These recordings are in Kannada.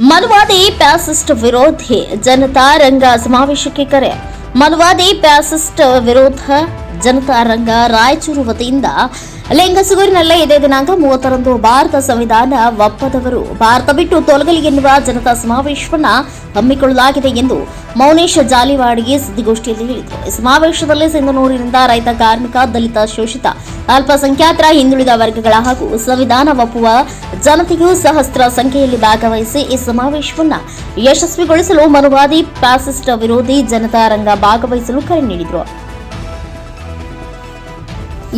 ಮನುವಾದಿ ಪ್ಯಾಸಿಸ್ಟ್ ವಿರೋಧಿ ಜನತಾ ರಂಗ ಸಮಾವೇಶಕ್ಕೆ ಕರೆ. ಮನುವಾದಿ ಪ್ಯಾಸಿಸ್ಟ್ ವಿರೋಧ ಜನತಾ ರಂಗ ರಾಯಚೂರು ವತಿಯಿಂದ ಲಿಂಗಸುಗೂರಿನಲ್ಲೇ ಇದೇ ದಿನಾಂಕ ಮೂವತ್ತರಂದು ಭಾರತ ಸಂವಿಧಾನ ಒಪ್ಪದವರು ಭಾರತ ಬಿಟ್ಟು ತೊಲಗಲಿ ಎನ್ನುವ ಜನತಾ ಸಮಾವೇಶವನ್ನ ಹಮ್ಮಿಕೊಳ್ಳಲಾಗಿದೆ ಎಂದು ಮೌನೇಶ್ ಜಾಲಿವಾಡಿಗೆ ಸುದ್ದಿಗೋಷ್ಠಿಯಲ್ಲಿ ಹೇಳಿದರು. ಈ ಸಮಾವೇಶದಲ್ಲಿ ಸಿಂಧನೂರಿನಿಂದ ರೈತ, ಕಾರ್ಮಿಕ, ದಲಿತ, ಶೋಷಿತ, ಅಲ್ಪಸಂಖ್ಯಾತರ, ಹಿಂದುಳಿದ ವರ್ಗಗಳ ಹಾಗೂ ಸಂವಿಧಾನ ಒಪ್ಪುವ ಜನತೆಯೂ ಸಹಸ್ರ ಸಂಖ್ಯೆಯಲ್ಲಿ ಭಾಗವಹಿಸಿ ಈ ಸಮಾವೇಶವನ್ನ ಯಶಸ್ವಿಗೊಳಿಸಲು ಮನುವಾದಿ, ಫ್ಯಾಸಿಸ್ಟ್ ವಿರೋಧಿ ಜನತಾ ರಂಗ ಭಾಗವಹಿಸಲು ಕರೆ ನೀಡಿದರು.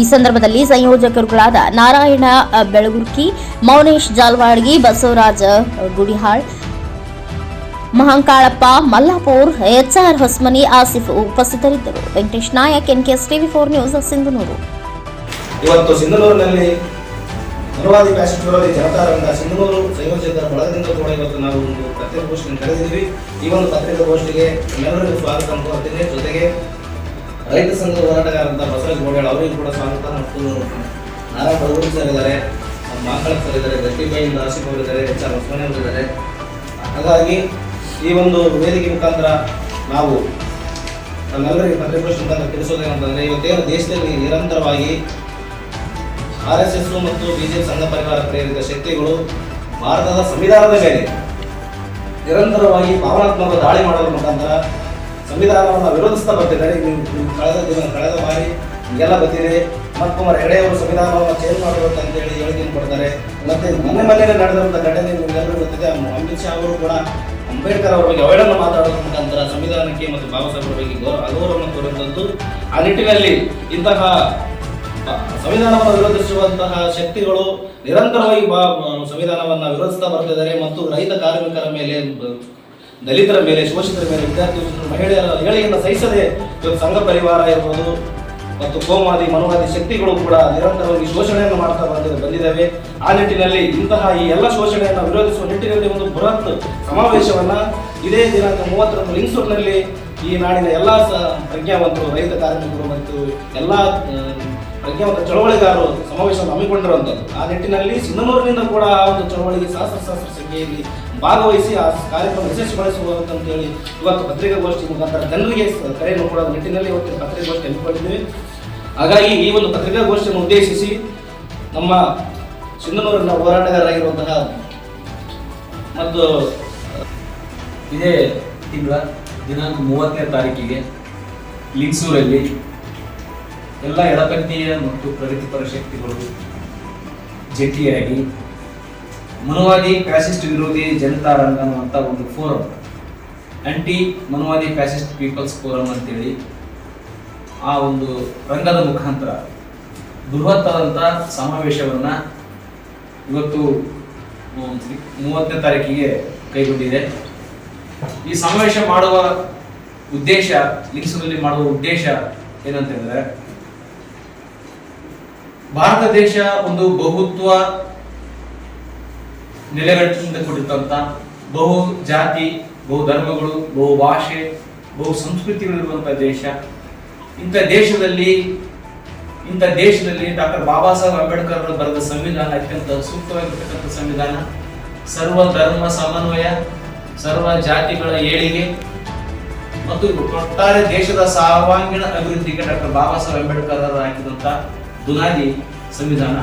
ಈ ಸಂದರ್ಭದಲ್ಲಿ ಸಂಯೋಜಕರುಗಳಾದ ನಾರಾಯಣ ಬೆಳಗುರ್ಕಿ, ಮೌನೇಶ್ ಜಾಲ್ವಾಡ್ಗಿ, ಬಸವರಾಜ ಗುಡಿಹಾಳ್, ಮಹಾಂಕಾಳಪ್ಪ, ಮಲ್ಲಾಪುರ್, ಎಚ್ಆರ್ ಹೊಸ್ಮನಿ, ಆಸಿಫ್ ಉಪಸ್ಥಿತರಿದ್ದರು. Venkatesh Nayak, N K S TV four news, Sindhanur. ಇವತ್ತು ಸಿಂಧನೂರಿನಲ್ಲಿ ಅನುವಾದಿ ಪ್ಯಾಸೆಂಜರಲ್ಲಿ ಜನತಾ ರಂಗ ಸಿಂಧನೂರು ಸಂಯೋಜಕರ ಬಳಗದಿಂದ ಕೂಡ ಇವತ್ತು ನಾವು ಒಂದು ಪತ್ರಿಕಾಗೋಷ್ಠಿಯನ್ನು ಕರೆದಿದ್ದೀವಿ. ಈ ಒಂದು ಪತ್ರಿಕಾಗೋಷ್ಠಿಗೆ ಎಲ್ಲರಿಗೂ ಸ್ವಾಗತ ಕೋರ್ತೀನಿ ಜೊತೆಗೆ ರೈತ ಸಂಘದ ಹೋರಾಟಗಾರಂತ ಬಸವರಾಜ ಗೋಡೆಗಳು ಅವರಿಗೂ ಕೂಡ ಸ್ವಾಗತ ಮತ್ತು ನಾರಾಯಣ ಬಡಗೂರು ಸೇರಿದ್ದಾರೆ ಇದ್ದಾರೆ ಸೇರಿದ್ದಾರೆ ಸರ್ ಇದ್ದಾರೆ ಅವರಿದ್ದಾರೆ ಆಸಿಫ್ ಅವರು ಎಚ್ ಆರ್ ಹೊಸಮನೆ ಅವರಿದ್ದಾರೆ ಹಾಗಾಗಿ ಈ ಒಂದು ವೇದಿಕೆ ಮುಖಾಂತರ ನಾವು ನಮ್ಮೆಲ್ಲರಿಗೆ ಪತ್ರಿಕಾಗೋಷ್ಠಿ ಮುಖಾಂತರ ತಿಳಿಸೋದೇನಂತಂದ್ರೆ ಇವತ್ತೇನು ದೇಶದಲ್ಲಿ ನಿರಂತರವಾಗಿ ಆರ್ ಎಸ್ ಎಸ್ ಮತ್ತು ಬಿಜೆಪಿ ಸಂಘ ಪರಿವಾರ ಪ್ರೇರಿತ ಶಕ್ತಿಗಳು ಭಾರತದ ಸಂವಿಧಾನದ ಮೇಲೆ ನಿರಂತರವಾಗಿ ಭಾವನಾತ್ಮಕ ದಾಳಿ ಮಾಡೋದ್ರ ಮುಖಾಂತರ ಸಂವಿಧಾನವನ್ನು ವಿರೋಧಿಸ್ತಾ ಬರ್ತಿದ್ದಾರೆ. ಕಳೆದ ದಿನ ಕಳೆದ ಬಾರಿ ಹೀಗೆಲ್ಲ ಬರ್ತಿದೆ. ಕುಮಾರ್ ಹೆಗಡೆ ಸಂವಿಧಾನವನ್ನು ಚೇಂಜ್ ಮಾಡಬೇಕು ಅಂತ ಹೇಳಿ ಹೇಳಿಕೆಯನ್ನು ಕೊಡ್ತಾರೆ. ಮತ್ತೆ ಮೊನ್ನೆ ಮೊನ್ನೆ ನಡೆದಂಥ ಘಟನೆ ನಿಮ್ಗೆಲ್ಲರೂ ಗೊತ್ತಿದೆ. ಅಮಿತ್ ಶಾ ಅವರು ಕೂಡ ಅಂಬೇಡ್ಕರ್ ಅವರ ಬಗ್ಗೆ ಅವೇಳನ್ನು ಮಾತಾಡೋದ್ರ ಮುಖಾಂತರ ಸಂವಿಧಾನಕ್ಕೆ ಮತ್ತು ಬಾಬಾ ಸಾಹೇಬ್ ಅವರಿಗೆ ಗೌರವ ತೋರುವಂಥದ್ದು ಆ ನಿಟ್ಟಿನಲ್ಲಿ ಇಂತಹ ಸಂವಿಧಾನವನ್ನು ವಿರೋಧಿಸುವಂತಹ ಶಕ್ತಿಗಳು ನಿರಂತರವಾಗಿ ಬಾ ಸಂವಿಧಾನವನ್ನು ವಿರೋಧಿಸ್ತಾ ಬರ್ತಿದ್ದಾರೆ. ಮತ್ತು ರೈತ ಕಾರ್ಮಿಕರ ಮೇಲೆ ದಲಿತರ ಮೇಲೆ ಶೋಷಿತರ ಮೇಲೆ ವಿದ್ಯಾರ್ಥಿ ಮಹಿಳೆಯರ ಹೇಳಿಕೆಯನ್ನು ಸಹಿಸದೆ ಇವತ್ತು ಸಂಘ ಪರಿವಾರ ಇರ್ಬೋದು ಮತ್ತು ಕೋಮಾದಿ ಮನೋವಾದಿ ಶಕ್ತಿಗಳು ಕೂಡ ನಿರಂತರವಾಗಿ ಶೋಷಣೆಯನ್ನು ಮಾಡ್ತಾ ಬಂದ ಬಂದಿದ್ದಾವೆ. ಆ ನಿಟ್ಟಿನಲ್ಲಿ ಇಂತಹ ಈ ಎಲ್ಲ ಶೋಷಣೆಯನ್ನು ವಿರೋಧಿಸುವ ನಿಟ್ಟಿನಲ್ಲಿ ಒಂದು ಬೃಹತ್ ಸಮಾವೇಶವನ್ನು ಇದೇ ದಿನಾಂಕ ಮೂವತ್ತರಂದು ಲಿಂಗ್ಸೂರಿನಲ್ಲಿ ಈ ನಾಡಿನ ಎಲ್ಲ ಪ್ರಜ್ಞಾವಂತರು, ರೈತ ಕಾರ್ಮಿಕರು ಮತ್ತು ಎಲ್ಲ ಪ್ರಜ್ಞಾವಂತ ಚಳವಳಿಗಾರರು ಸಮಾವೇಶವನ್ನು ಹಮ್ಮಿಕೊಂಡಿರುವಂಥದ್ದು ಆ ನಿಟ್ಟಿನಲ್ಲಿ ಸಿಂಧನೂರಿನಿಂದ ಕೂಡ ಆ ಒಂದು ಚಳವಳಿಗೆ ಸಹಸ್ರ ಸಹಸ್ರ ಸಂಖ್ಯೆಯಲ್ಲಿ ಭಾಗವಹಿಸಿ ಆ ಕಾರ್ಯಕ್ರಮ ಯಶಸ್ವಿಗೊಳಿಸುವಂತೇಳಿ ಇವತ್ತು ಪತ್ರಿಕಾಗೋಷ್ಠಿ ಮುಖಾಂತರ ಜನರಿಗೆ ಕರೆಯನ್ನು ಕೊಡೋ ನಿಟ್ಟಿನಲ್ಲಿ ಇವತ್ತಿನ ಪತ್ರಿಕಾಗೋಷ್ಠಿ ಹಮ್ಮಿಕೊಂಡಿದ್ದೀವಿ. ಹಾಗಾಗಿ ಈ ಒಂದು ಪತ್ರಿಕಾಗೋಷ್ಠಿಯನ್ನು ಉದ್ದೇಶಿಸಿ ನಮ್ಮ ಸಿಂಧನೂರಿನ ಹೋರಾಟಗಾರರಾಗಿರುವಂತಹ ಮತ್ತು ಇದೇ ತಿಂಗಳ ದಿನಾಂಕ ಮೂವತ್ತನೇ ತಾರೀಕಿಗೆ ಲಿಂಗ್ಸೂರಲ್ಲಿ ಎಲ್ಲ ಎಡಪಂಥೀಯ ಮತ್ತು ಪ್ರಗತಿಪರ ಶಕ್ತಿಗಳು ಜಂಟಿಯಾಗಿ ಮನುವಾದಿ ಫ್ಯಾಸಿಸ್ಟ್ ವಿರೋಧಿ ಜನತಾ ರಂಗ ಅನ್ನುವಂಥ ಒಂದು forum anti Manuvadi fascist people's forum ಅಂತೇಳಿ ಆ ಒಂದು ರಂಗದ ಮುಖಾಂತರ ಬೃಹತ್ತಾದಂಥ ಸಮಾವೇಶವನ್ನು ಇವತ್ತು ಮೂವತ್ತನೇ ತಾರೀಕಿಗೆ ಕೈಗೊಂಡಿದೆ. ಈ ಸಮಾವೇಶ ಮಾಡುವ ಉದ್ದೇಶ ಲಿಂಗ್ಸೂರಲ್ಲಿ ಮಾಡುವ ಉದ್ದೇಶ ಏನಂತಂದ್ರೆ ಭಾರತ ದೇಶ ಒಂದು ಬಹುತ್ವ ನೆಲೆಗಟ್ಟಿನಿಂದ ಕೂಡಿದಂತ ಬಹು ಜಾತಿ, ಬಹು ಧರ್ಮಗಳು, ಬಹು ಭಾಷೆ, ಬಹು ಸಂಸ್ಕೃತಿಗಳಿರುವಂತಹ ದೇಶ. ಇಂಥ ದೇಶದಲ್ಲಿ ಇಂಥ ದೇಶದಲ್ಲಿ ಡಾಕ್ಟರ್ ಬಾಬಾ ಸಾಹೇಬ್ ಅಂಬೇಡ್ಕರ್ ಅವರು ಬರೆದ ಸಂವಿಧಾನ ಅತ್ಯಂತ ಸೂಕ್ತವಾಗಿರ್ತಕ್ಕಂಥ ಸಂವಿಧಾನ. ಸರ್ವ ಧರ್ಮ ಸಮನ್ವಯ, ಸರ್ವ ಜಾತಿಗಳ ಏಳಿಗೆ ಮತ್ತು ಒಟ್ಟಾರೆ ದೇಶದ ಸರ್ವಾಂಗೀಣ ಅಭಿವೃದ್ಧಿಗೆ ಡಾಕ್ಟರ್ ಬಾಬಾ ಸಾಹೇಬ್ ಅಂಬೇಡ್ಕರ್ ಅವರು ಹಾಕಿದಂತ ಬುನಾದಿ ಸಂವಿಧಾನ